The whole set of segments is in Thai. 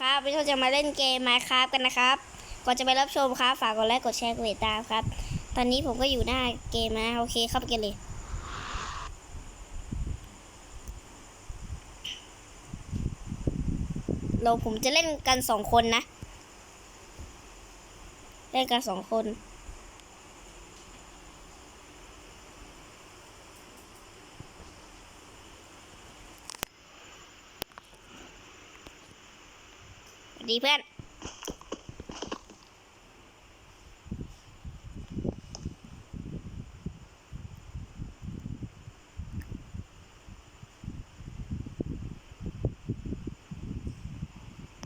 ครับวันนี้เราจะมาเล่นเกม Minecraft กันนะครับ ก่อนจะไปรับชมครับฝากกดไลค์กดแชร์กดติดตามครับ ตอนนี้ผมก็อยู่หน้าเกมนะโอเคเข้าไปกันเลย เราผมจะเล่นกันสองคนนะ เล่นกันสองคน ดีเพื่อน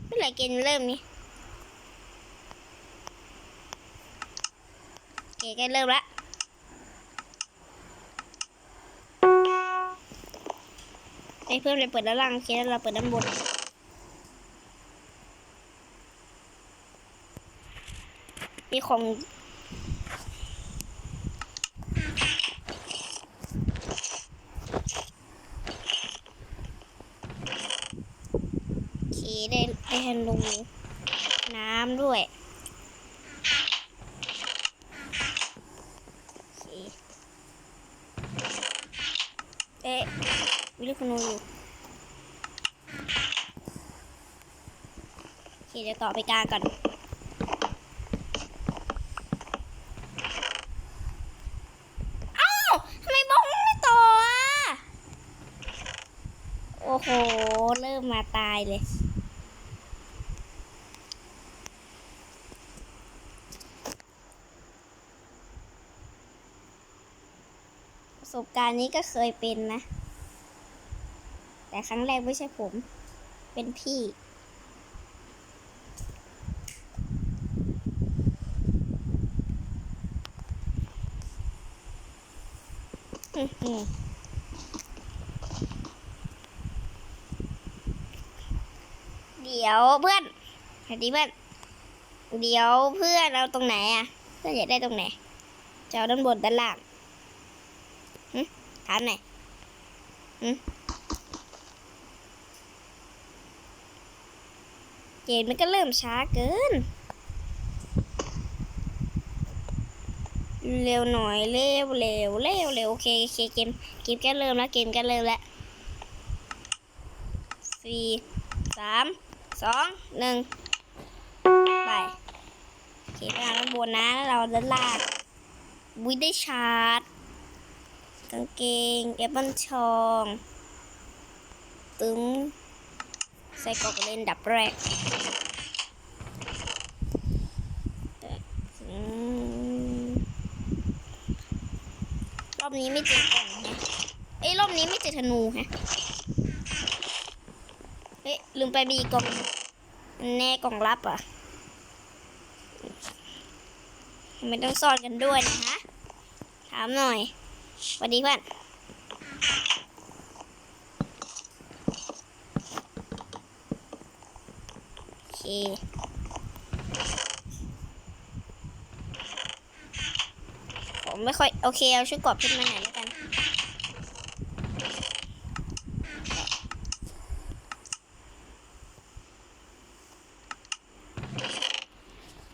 เมื่อไหร่เกมเริ่มนี่เกมใกล้เริ่มละไอ้เพื่อนเลยเปิดด้านล่างโอเคแล้วเราเปิดด้านบน มีของโอเคได้ได้ฮันลงน้ำด้วยเคเอ๊ะวิลคุณูอยู่โอเคเดี๋ยวต่อไปกลางก่อน เอ้าทำไมบล็อกมันไม่ต่ออะ โอ้โห เริ่ มาตายเลย ประสบการณ์นี้ก็เคยเป็นนะ แต่ครั้งแรกไม่ใช่ผม เป็นพี่อื้อหือเดี๋ยวเพื่อนสวัสดีเพื่อน เดี๋ยวเพื่อนเอาตรงไหนอะ เพื่อนอยากได้ตรงไหนจะเอาด้านบนด้านล่างหึถามหน่อยหึเกมมันก็เริ่มช้าเกิน เร็วหน่อยเร็วเร็วเร็วเร็วโอเคโอเคเกมเกมก็เริ่มแล้วเกมก็เริ่มแล้วสี่สาม สองหนึ่งไปโอเคไปด้านบนนะแล้วเราด้านล่างวิได้ชาร์จกางเกงแอปเปิลชองตึงใส่กอกเล่นดับแรกรอบนี้ไม่เจอกล่องฮะเอ้ยรอบนี้ไม่เจอธนูฮะ ลืมไปมีกล่องแน่กล่องลับอะไม่ต้องซ่อนกันด้วยนะฮะถามหน่อยสวัสดีเพื่อนโอเคผมไม่ค่อย โอเค เอาชุดกรอบขึ้นมาหน่อยแล้วกัน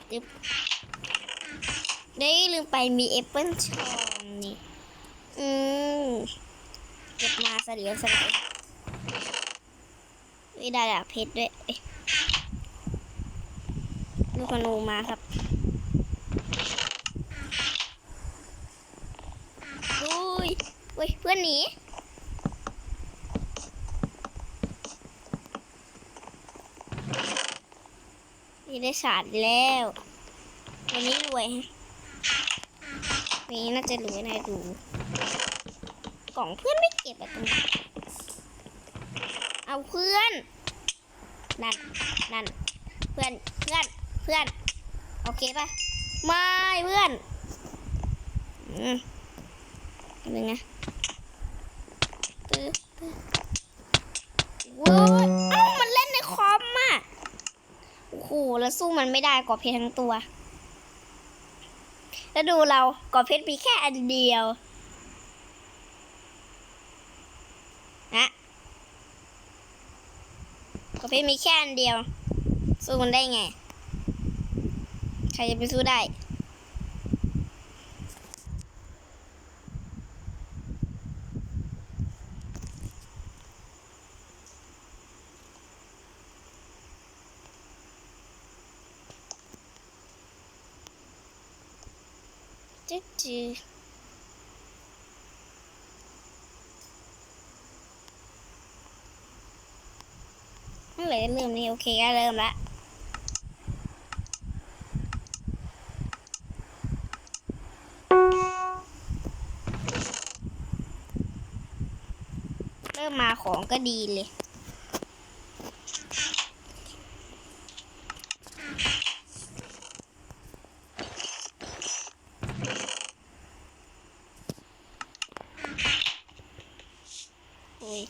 ตึ๊บได้ยลื มไปมีแอปเปิลชองนี่ อืมเก็บมาเสียวสลายไม่ได้ดาเพชรด้วยลูกธนูมาครับอุ้ยเว้ยเพื่อนหนีนี่ได้สาดแล้ว วันนี้รวยฮะ นนี้น่าจะรวยนายดูกล่องเพื่อนไม่เก็บอะตรงนี้เอาเพื่อน นั่น นั่น เพื่อน เพื่อน เพื่อน โอเคปะไม่เพื่อน อืมนึงนะปึ๊บปึ๊บเว้ยเอ้ามันเล่นในคอมอะ โอ้โห แล้วสู้มันไม่ได้ก่อเพชรทั้งตัว แล้วดูเรากอเพชรมีแค่อันเดียวนะกอเพชรมีแค่อันเดียว สู้มันได้ไง ใครจะไปสู้ได้ จิ๊ดจีเมื่ไหร่จะเริ่มนี่โอเคก็เริ่มละเริ่มมาของก็ดีเลย อุ้ย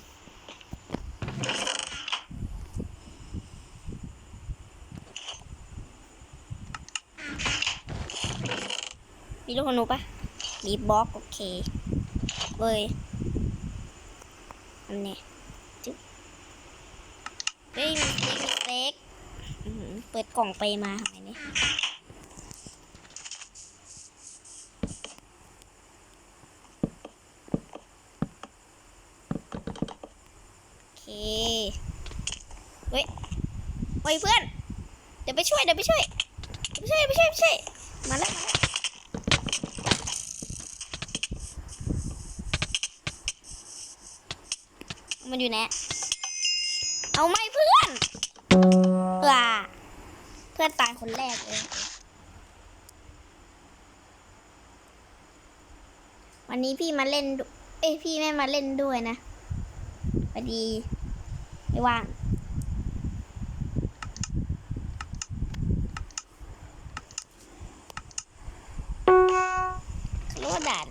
มีลูกคนหนูปะมีบล็อกโอเคเว้ยอันนี้จุ๊บเฮ้ยมีสเต็กมีเต็กเปิดกล่องไปมาทำไมเนี่ยโอเคเฮ้ยเฮ้ยเพื่อนเดี๋ยวไปช่วยเดี๋ยวไปช่วย เดี๋ยวไปช่วยไปช่วยไปช่วยมาแล้วมาแล้ว มันอยู่แนะเอาไม่เพื่อนเพื่าเพื่อนตายคนแรกเลย วันนี้พี่มาเล่นดุเอ้ยพี่ไม่มาเล่นด้วยนะพอดี ไม่ว่างเขาเรียกว่าด่าน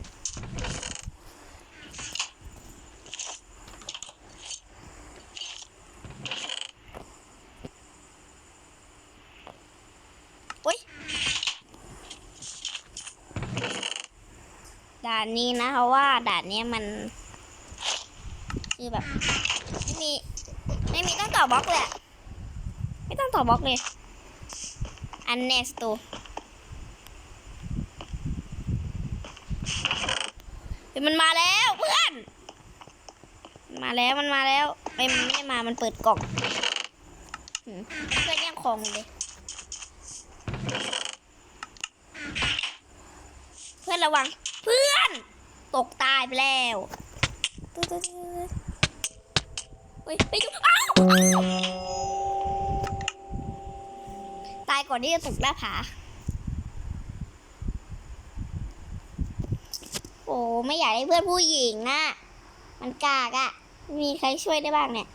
อุ้ย ด่านนี้นะเพราะว่าด่านนี้มันคือแบบไม่มีไม่มีต้องต่อบล็อกเลยไม่ต้องต่อบล็อกเลยอันเนสตูเฮ้ยมันมาแล้วเพื่อน มาแล้วมันมาแล้วไม่มันไม่ได้มามันเปิดกล่องเพื่อนแย่งของเลยเพื่อนระวัง เพื่อน ตกตายไปแล้วตึ๊ดตึ๊ดตึ๊ดเฮ้ยไปดูอ้าวตายก่อนที่จะตกหน้าผา โอ้ไม่อยากให้เพื่อนผู้หญิงอะมันกากอะมีใครช่วยได้บ้างเนี่ย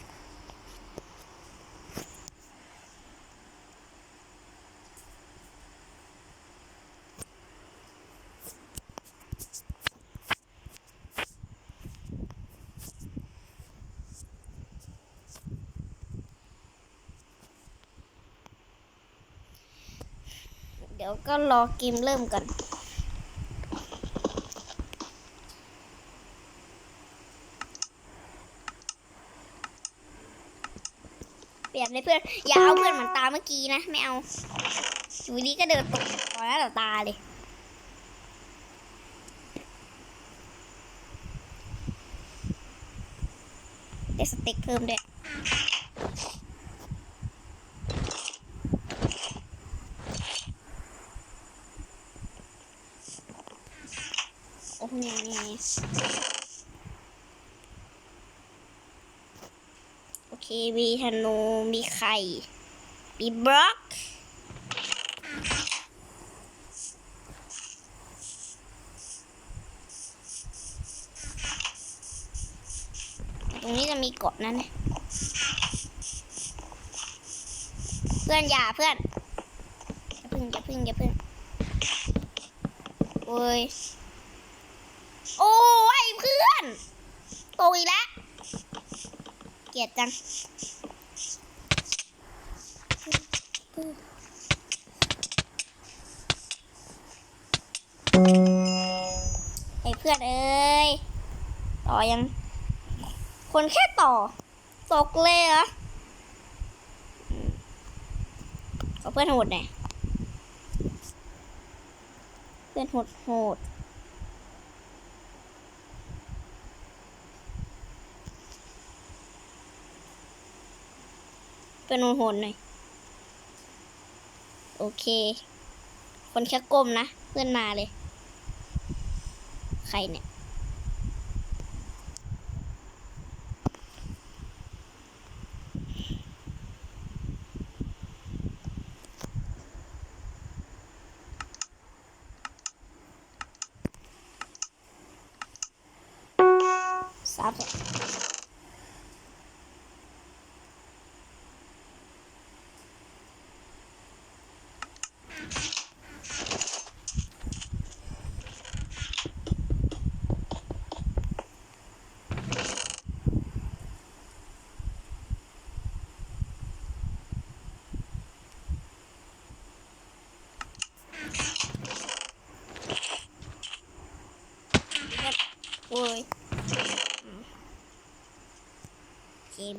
ดี๋ยวก็รอเกมเริ่มก่อนเปลี่ยนเลยเพื่อน อย่าเอาเพื่อนเหมือนตาเมื่อกี้นะ ไม่เอาอยู่ดีก็เดินตกต่อหน้าต่อตาเลยได้สเต็กเพิ่มด้วย โอเนี่นี่โอเค มีธนูมีไข่ มีบล็อกตรงนี้จะมีเกาะนั่นนะเพื่อนอย่าเพื่อนอย่าพึ่งอย่าพึ่งอย่าพึ่งโอ้ย โอ้ยเพื่อนตกอีกแล้ว เกลียดจังไอ้เพื่อนเอ้ย ต่อยัง คนแค่ต่อ ตกเลยเหรอขอเพื่อนโหดหน่อยเพื่อนโหดโหด เพื่อนโหดโหดหน่อย โอเค คนแค่ก้มนะ เพื่อนมาเลย ใครเนี่ย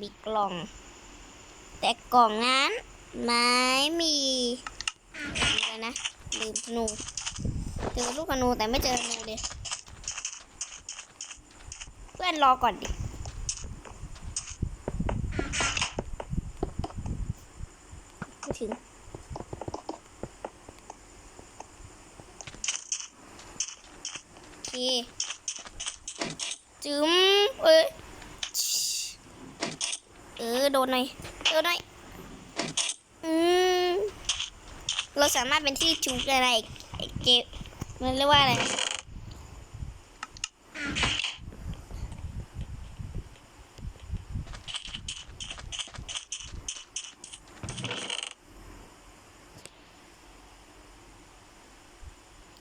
มีกล่อง แต่กล่องนั้นไม่มีอะไรนะลืมธนูเจอลูกธนูแต่ไม่เจอธนูเลยเพื่อนรอก่อนดิถึงโอเคจึ้มเอ้ย เออโดน หน่อยโดนหน่อยอืมเราสามารถเป็นที่ชุบอะไรเกมมันเรียกว่าอะไร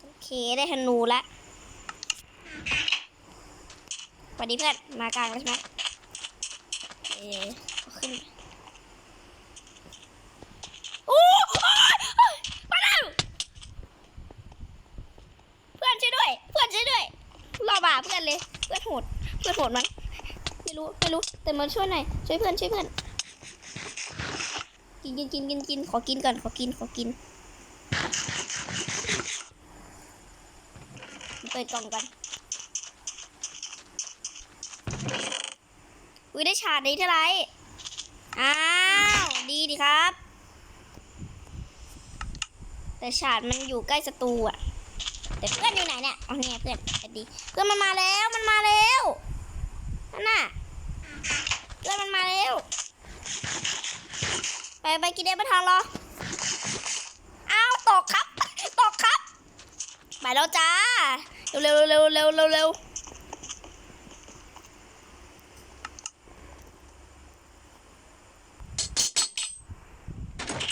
โอเคได้ธนูละสวัสดีเพื่อน มากลางแล้วใช่ไหมเอ๊ ขึ้นโอ้ยโอ๊ยมาแล้วเพื่อนช่วยด้วย เพื่อนช่วยด้วยรอบ่าเพื่อนเลย เพื่อนโหด เพื่อนโหดมันไม่รู้ ไม่รู้ แต่มันช่วยหน่อย ช่วยเพื่อน ช่วยเพื่อน กินกินกินกินกิน ขอกินก่อน ขอกิน ขอกิน เปิดกล่องกันอุ้ยได้ฉาดนี้เท่าไหร อ้าว ดีดีครับ แต่ฉาดมันอยู่ใกล้ศัตรูอะ แต่เพื่อนอยู่ไหนเนี่ยอ๋อเนี่ยเพื่อนดี เพื่อนมันมาแล้วมันมาแล้วนั่นน่ะเพื่อนมันมาแล้วไปไปกินเดบทางรออ้าวตกครับตกครับไปแล้วจ้าเร็วเร็วเร็วเร็วเร็วเร็ว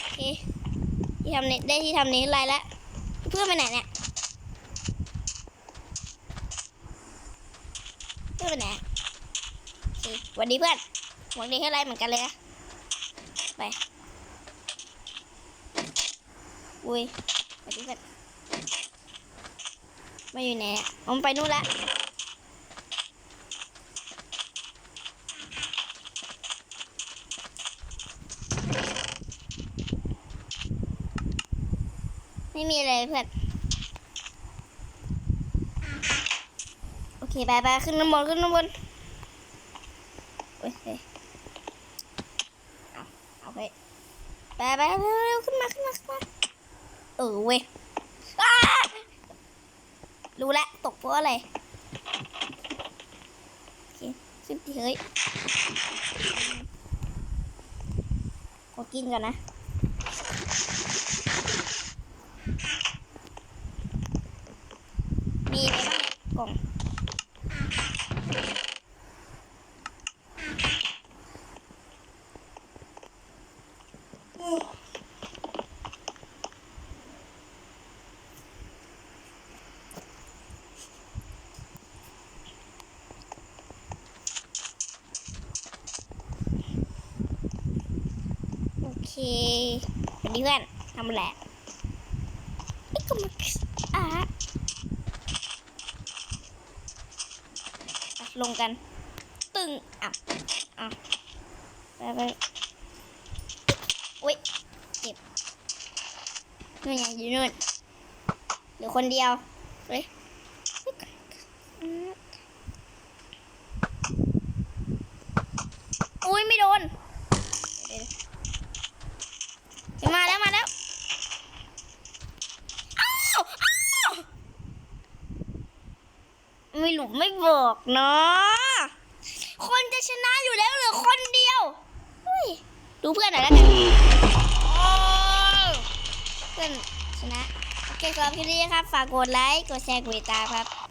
โอเค ที่ทำนี้ได้ที่ทำนี้ไรแล้วเพื่อนไปไหนเนี่ยเพื่อนไปไหนสวัสดีเพื่อนวังดีแค่ไรเหมือนกันเลยนะไปอุ้ยสวัสดีเพื่อนมาอยู่ไหนอะผมนไปนู่นละ ไม่มีอะไรเพื่อนโอเคไปไปขึ้นน้ำบนขึ้นน้ำบนโอ้ยเฮ้ยเอาเอาไปไปไปเร็วเร็วขึ้นมาขึ้นมาขึ้นมาเออเว้ยรู้แล้วตกเพราะอะไรโอเคขึ้นที่เฮ้ยขอกินก่อนนะ มีอะไรบ้างเนี่ยกล่องโอ เคสวัสดีเพื่อนทำอะไอ้ก็มาอะลงกัน ตึงอะอะไปไปอุ้ยเจ็บนู่นไงอยู่นู่นเหลือคนเดียวเฮ้ยอุ้ยไม่โดนเดี๋ยวๆเดี๋ยวมาแล้วมาแล้วอ้าวอ้าวไม่หลุมไม่ บอกเนาะคนจะชนะอยู่แล้วเหลือคนเดียวดูเพื่อนหน่อยแล้วกันะเพื่อนชนะ โอเคสำหรับคลิปนี้นะครับ ฝากกดไลค์ กดแชร์ กดติดตามครับ